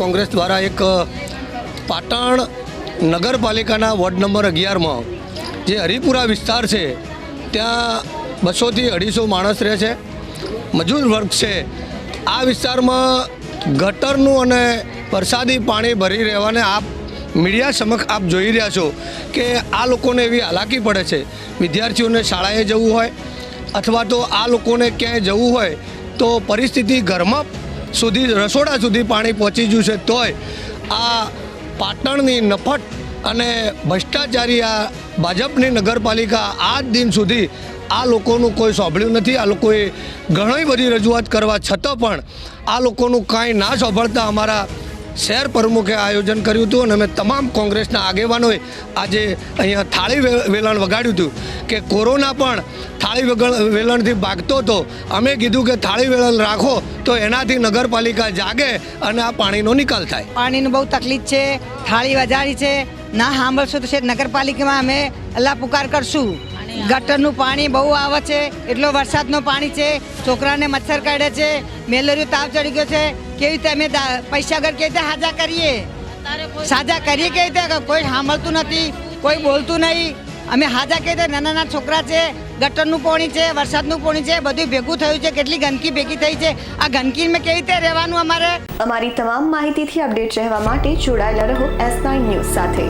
કોંગ્રેસ દ્વારા એક પાટણ નગરપાલિકાના વોર્ડ નંબર અગિયારમાં જે હરિપુરા વિસ્તાર છે, ત્યાં બસોથી અઢીસો માણસ રહે છે. મજૂર વર્ગ છે. આ વિસ્તારમાં ગટરનું અને વરસાદી પાણી ભરી રહેવાને આપ મીડિયા સમક્ષ આપ જોઈ રહ્યા છો કે આ લોકોને એવી હાલાકી પડે છે. વિદ્યાર્થીઓને શાળાએ જવું હોય અથવા તો આ લોકોને ક્યાંય જવું હોય તો પરિસ્થિતિ ઘરમાં સુધી, રસોડા સુધી પાણી પહોંચી ગયું છે, તોય આ પાટણની નફટ અને ભ્રષ્ટાચારી આ ભાજપની નગરપાલિકા આજ દિન સુધી આ લોકોનું કોઈ સાંભળ્યું નથી. આ લોકોએ ઘણી બધી રજૂઆત કરવા છતાં પણ આ લોકોનું કાંઈ ના સાંભળતા અમારા શહેર પ્રમુખે આયોજન કર્યું હતું અને અમે તમામ કોંગ્રેસના આગેવાનોએ આજે અહીંયા થાળી વેલણ વગાડ્યું હતું કે કોરોના પણ થાળી વગળ વેલણથી ભાગતો હતો. અમે કીધું કે થાળી વેલણ રાખો તો એનાથી નગરપાલિકા જાગે અને આ પાણીનો નિકાલ થાય. પાણીની બહુ તકલીફ છે, થાળી વજાડી છે. ના સાંભળશો તો છે નગરપાલિકામાં અમે અલ્લા પુકાર કરશું. ગટરનું પાણી બહુ આવે છે, એટલો વરસાદનું પાણી છે, છોકરાને મચ્છર કાઢે છે, મેલેરિયો તાવ ચડી ગયો છે, કેવી રીતે અમે દા- પૈસા ઘર કેવી રીતે સાજા કરીએ? સાજા કરીએ કેવી રીતે? કોઈ સાંભળતું નથી, કોઈ બોલતું નહીં, અમે હાજા કહી રીતે? નાના નાના છોકરા છે, ગટરનું પાણી છે, વરસાદનું પાણી છે, બધું ભેગું થયું છે, કેટલી ગંદકી ભેગી થઈ છે. આ ગંદકીમાં કેવી રીતે રહેવાનું અમારે? અમારી તમામ માહિતીથી અપડેટ રહેવા માટે જોડાયેલા રહો એસ નાઇન ન્યૂઝ સાથે.